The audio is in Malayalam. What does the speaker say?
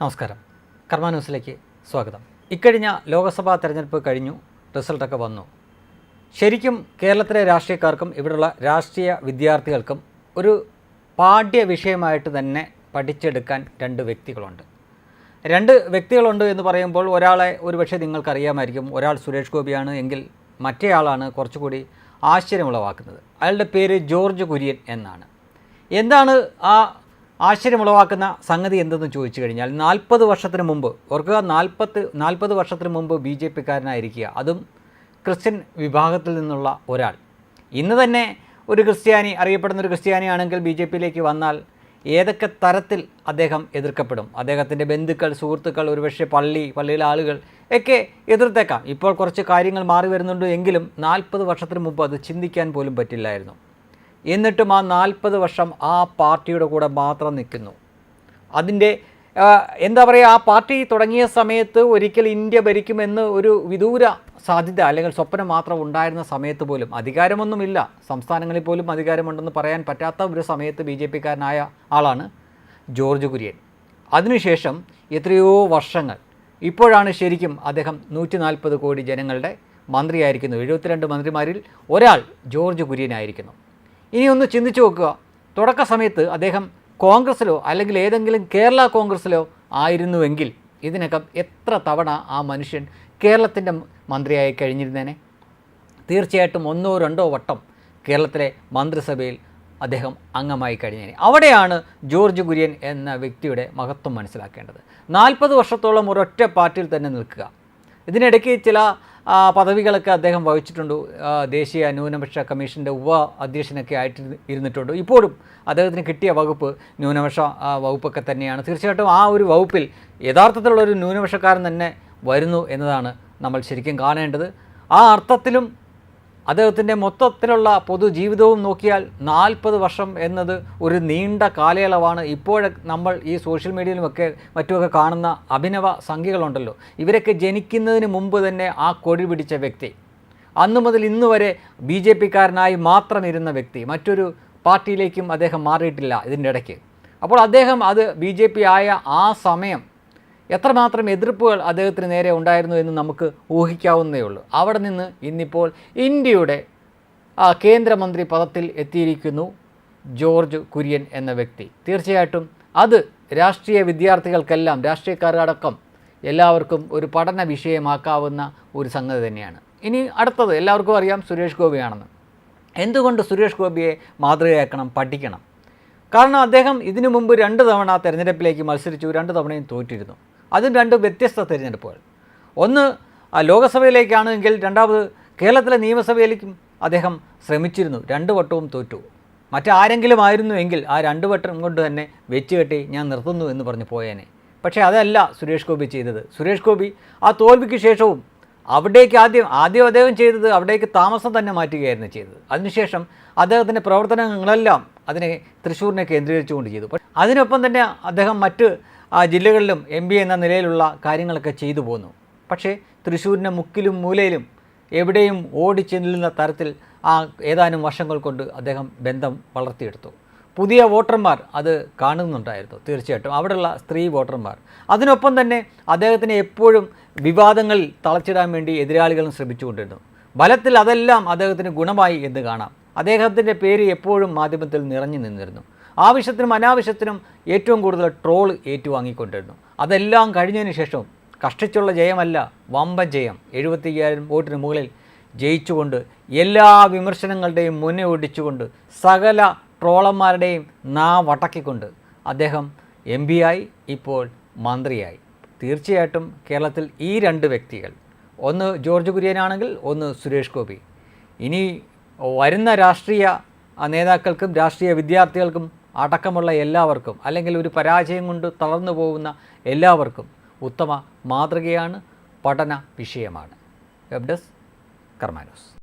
നമസ്കാരം. കർമ്മ ന്യൂസിലേക്ക് സ്വാഗതം. ഇക്കഴിഞ്ഞ ലോക്സഭാ തെരഞ്ഞെടുപ്പ് കഴിഞ്ഞു റിസൾട്ടൊക്കെ വന്നു. ശരിക്കും കേരളത്തിലെ രാഷ്ട്രീയക്കാർക്കും ഇവിടെയുള്ള രാഷ്ട്രീയ വിദ്യാർത്ഥികൾക്കും ഒരു പാഠ്യ വിഷയമായിട്ട് തന്നെ പഠിച്ചെടുക്കാൻ രണ്ട് വ്യക്തികളുണ്ട്. രണ്ട് വ്യക്തികളുണ്ട് എന്ന് പറയുമ്പോൾ ഒരാളെ ഒരുപക്ഷെ നിങ്ങൾക്കറിയാമായിരിക്കും. ഒരാൾ സുരേഷ് ഗോപിയാണ് എങ്കിൽ മറ്റേയാളാണ് കുറച്ചുകൂടി ആശ്ചര്യമുളവാക്കുന്നത്. അയാളുടെ പേര് ജോർജ് കുര്യൻ എന്നാണ്. എന്താണ് ആ ആശ്ചര്യമുളവാക്കുന്ന സംഗതി എന്തെന്ന് ചോദിച്ചു കഴിഞ്ഞാൽ നാൽപ്പത് വർഷത്തിന് മുമ്പ് ഓർക്കുക നാൽപ്പത്ത് നാൽപ്പത് വർഷത്തിന് മുമ്പ് ബി ജെ പിക്കാരനായിരിക്കുക. അതും ക്രിസ്ത്യൻ വിഭാഗത്തിൽ നിന്നുള്ള ഒരാൾ. ഇന്ന് തന്നെ ഒരു ക്രിസ്ത്യാനി അറിയപ്പെടുന്ന ഒരു ക്രിസ്ത്യാനിയാണെങ്കിൽ ബി ജെ പിയിലേക്ക് വന്നാൽ ഏതൊക്കെ തരത്തിൽ അദ്ദേഹം എതിർക്കപ്പെടും? അദ്ദേഹത്തിന്റെ ബന്ധുക്കൾ സുഹൃത്തുക്കൾ ഒരുപക്ഷെ പള്ളി പള്ളിയിലെ ആളുകൾ ഒക്കെ എതിർത്തേക്കാം. ഇപ്പോൾ കുറച്ച് കാര്യങ്ങൾ മാറി വരുന്നുണ്ട് എങ്കിലും നാൽപ്പത് വർഷത്തിന് മുമ്പ് അത് ചിന്തിക്കാൻ പോലും പറ്റില്ലായിരുന്നു. എന്നിട്ടും ആ നാൽപ്പത് വർഷം ആ പാർട്ടിയുടെ കൂടെ മാത്രം നിൽക്കുന്നു. അതിന്റെ എന്താ പറയുക ആ പാർട്ടി തുടങ്ങിയ സമയത്ത് ഒരിക്കൽ ഇന്ത്യ ഭരിക്കുമെന്ന് ഒരു വിദൂര സാധ്യത അല്ലെങ്കിൽ സ്വപ്നം മാത്രം ഉണ്ടായിരുന്ന സമയത്ത് പോലും അധികാരമൊന്നുമില്ല. സംസ്ഥാനങ്ങളിൽ പോലും അധികാരമുണ്ടെന്ന് പറയാൻ പറ്റാത്ത ഒരു സമയത്ത് ബി ജെ പിക്കാരനായ ആളാണ് ജോർജ് കുര്യൻ. അതിനുശേഷം എത്രയോ വർഷങ്ങൾ ഇപ്പോഴാണ് ശരിക്കും അദ്ദേഹം നൂറ്റി നാൽപ്പത് കോടി ജനങ്ങളുടെ മന്ത്രിയായിരിക്കുന്നു. എഴുപത്തിരണ്ട് മന്ത്രിമാരിൽ ഒരാൾ ജോർജ് കുര്യനായിരിക്കുന്നു. ഇനി ഒന്ന് ചിന്തിച്ചു നോക്കുക. തുടക്ക സമയത്ത് അദ്ദേഹം കോൺഗ്രസ്സിലോ അല്ലെങ്കിൽ ഏതെങ്കിലും കേരള കോൺഗ്രസ്സിലോ ആയിരുന്നുവെങ്കിൽ ഇതിനകം എത്ര തവണ ആ മനുഷ്യൻ കേരളത്തിന്റെ മന്ത്രിയായി കഴിഞ്ഞിരുന്നേനെ? തീർച്ചയായിട്ടും ഒന്നോ രണ്ടോ വട്ടം കേരളത്തിലെ മന്ത്രിസഭയിൽ അദ്ദേഹം അംഗമായി കഴിഞ്ഞേനെ. അവിടെയാണ് ജോർജ് കുര്യൻ എന്ന വ്യക്തിയുടെ മഹത്വം മനസ്സിലാക്കേണ്ടത്. നാൽപ്പത് വർഷത്തോളം ഒരൊറ്റ പാർട്ടിയിൽ തന്നെ നിൽക്കുക. ഇതിനിടയ്ക്ക് ചില പദവികളൊക്കെ അദ്ദേഹം വഹിച്ചിട്ടുണ്ട്. ദേശീയ ന്യൂനപക്ഷ കമ്മീഷന്റെ ഉപ അധ്യക്ഷനൊക്കെ ആയിട്ട് ഇരുന്നിട്ടുണ്ട്. ഇപ്പോഴും അദ്ദേഹത്തിന് കിട്ടിയ വകുപ്പ് ന്യൂനപക്ഷ വകുപ്പൊക്കെ തന്നെയാണ്. തീർച്ചയായിട്ടും ആ ഒരു വകുപ്പിൽ യഥാർത്ഥത്തിലുള്ള ഒരു ന്യൂനപക്ഷക്കാരൻ തന്നെ വരുന്നു എന്നതാണ് നമ്മൾ ശരിക്കും കാണേണ്ടത്. ആ അർത്ഥത്തിലും അദ്ദേഹത്തിന്റെ മൊത്തത്തിലുള്ള പൊതുജീവിതവും നോക്കിയാൽ നാൽപ്പത് വർഷം എന്നത് ഒരു നീണ്ട കാലയളവാണ്. ഇപ്പോഴെ നമ്മൾ ഈ സോഷ്യൽ മീഡിയയിലുമൊക്കെ മറ്റുമൊക്കെ കാണുന്ന അഭിനവ സംഖ്യകളുണ്ടല്ലോ. ഇവരൊക്കെ ജനിക്കുന്നതിന് മുമ്പ് തന്നെ ആ കൊടി പിടിച്ച വ്യക്തി. അന്നു മുതൽ ഇന്ന് വരെ ബി ജെ പിക്കാരനായി മാത്രം ഇരുന്ന വ്യക്തി. മറ്റൊരു പാർട്ടിയിലേക്കും അദ്ദേഹം മാറിയിട്ടില്ല ഇതിന്റെ ഇടയ്ക്ക്. അപ്പോൾ അദ്ദേഹം അത് ബി ജെ പി ആയ ആ സമയം എത്രമാത്രം എതിർപ്പുകൾ അദ്ദേഹത്തിന് നേരെ ഉണ്ടായിരുന്നു എന്ന് നമുക്ക് ഊഹിക്കാവുന്നേ ഉള്ളൂ. അവിടെ നിന്ന് ഇന്നിപ്പോൾ ഇന്ത്യയുടെ കേന്ദ്രമന്ത്രി പദത്തിൽ എത്തിയിരിക്കുന്നു ജോർജ് കുര്യൻ എന്ന വ്യക്തി. തീർച്ചയായിട്ടും അത് രാഷ്ട്രീയ വിദ്യാർത്ഥികൾക്കെല്ലാം രാഷ്ട്രീയക്കാരടക്കം എല്ലാവർക്കും ഒരു പഠന വിഷയമാക്കാവുന്ന ഒരു സംഗതി തന്നെയാണ്. ഇനി അടുത്തത് എല്ലാവർക്കും അറിയാം സുരേഷ് ഗോപിയാണെന്ന്. എന്തുകൊണ്ട് സുരേഷ് ഗോപിയെ മാതൃകയാക്കണം പഠിക്കണം? കാരണം അദ്ദേഹം ഇതിനു മുമ്പ് രണ്ട് തവണ തെരഞ്ഞെടുപ്പിലേക്ക് മത്സരിച്ചു രണ്ട് തവണയും തോറ്റിരുന്നു. അതും രണ്ട് വ്യത്യസ്ത തിരഞ്ഞെടുപ്പുകൾ. ഒന്ന് ആ, ലോകസഭയിലേക്കാണെങ്കിൽ രണ്ടാമത് കേരളത്തിലെ നിയമസഭയിലേക്കും അദ്ദേഹം ശ്രമിച്ചിരുന്നു. രണ്ട് വട്ടവും തോറ്റു. മറ്റാരെങ്കിലും ആയിരുന്നു എങ്കിൽ ആ രണ്ട് വട്ടം കൊണ്ട് തന്നെ വെച്ച് കെട്ടി ഞാൻ നിർത്തുന്നു എന്ന് പറഞ്ഞ് പോയേനെ. പക്ഷേ അതല്ല സുരേഷ് ഗോപി ചെയ്തത്. സുരേഷ് ഗോപി ആ തോൽവിക്ക് ശേഷവും അവിടേക്ക് ആദ്യം ആദ്യം അദ്ദേഹം ചെയ്തത് അവിടേക്ക് താമസം തന്നെ മാറ്റുകയായിരുന്നു ചെയ്തത്. അതിനുശേഷം അദ്ദേഹത്തിന്റെ പ്രവർത്തനങ്ങളെല്ലാം അതിനെ തൃശ്ശൂരിനെ കേന്ദ്രീകരിച്ചുകൊണ്ട് ചെയ്തു. അതിനൊപ്പം തന്നെ അദ്ദേഹം മറ്റ് ആ, ജില്ലകളിലും എം പി എന്ന നിലയിലുള്ള കാര്യങ്ങളൊക്കെ ചെയ്തു പോന്നു. പക്ഷേ തൃശ്ശൂരിന്റെ മുക്കിലും മൂലയിലും എവിടെയും ഓടിച്ചെല്ലുന്ന തരത്തിൽ ആ ഏതാനും വർഷങ്ങൾ കൊണ്ട് അദ്ദേഹം ബന്ധം വളർത്തിയെടുത്തു. പുതിയ വോട്ടർമാർ അത് കാണുന്നുണ്ടായിരുന്നു തീർച്ചയായിട്ടും. അവിടെയുള്ള സ്ത്രീ വോട്ടർമാർ. അതിനൊപ്പം തന്നെ അദ്ദേഹത്തിന് എപ്പോഴും വിവാദങ്ങളിൽ തളച്ചിടാൻ വേണ്ടി എതിരാളികളും ശ്രമിച്ചുകൊണ്ടിരുന്നു. ബലത്തിൽ അതെല്ലാം അദ്ദേഹത്തിന് ഗുണമായി എന്ന് കാണാം. അദ്ദേഹത്തിന്റെ പേര് എപ്പോഴും മാധ്യമത്തിൽ നിറഞ്ഞു നിന്നിരുന്നു. ആവശ്യത്തിനും അനാവശ്യത്തിനും ഏറ്റവും കൂടുതൽ ട്രോൾ ഏറ്റുവാങ്ങിക്കൊണ്ടിരുന്നു. അതെല്ലാം കഴിഞ്ഞതിന് ശേഷം കഷ്ടിച്ചുള്ള ജയമല്ല വമ്പൻ ജയം. എഴുപത്തി അയ്യായിരം വോട്ടിന് മുകളിൽ ജയിച്ചുകൊണ്ട് എല്ലാ വിമർശനങ്ങളുടെയും മുന്നേ ഓടിച്ചുകൊണ്ട് സകല ട്രോളന്മാരുടെയും നാ വടക്കിക്കൊണ്ട് അദ്ദേഹം എം പി ആയി ഇപ്പോൾ മന്ത്രിയായി. തീർച്ചയായിട്ടും കേരളത്തിൽ ഈ രണ്ട് വ്യക്തികൾ ഒന്ന് ജോർജ് കുര്യനാണെങ്കിൽ ഒന്ന് സുരേഷ് ഗോപി. ഇനി വരുന്ന രാഷ്ട്രീയ നേതാക്കൾക്കും രാഷ്ട്രീയ വിദ്യാർത്ഥികൾക്കും അടക്കമുള്ള എല്ലാവർക്കും അല്ലെങ്കിൽ ഒരു പരാജയം കൊണ്ട് തളർന്നു പോകുന്ന എല്ലാവർക്കും ഉത്തമ മാതൃകയാണ് പഠന വിഷയമാണ്. Web desk കർമാനോസ്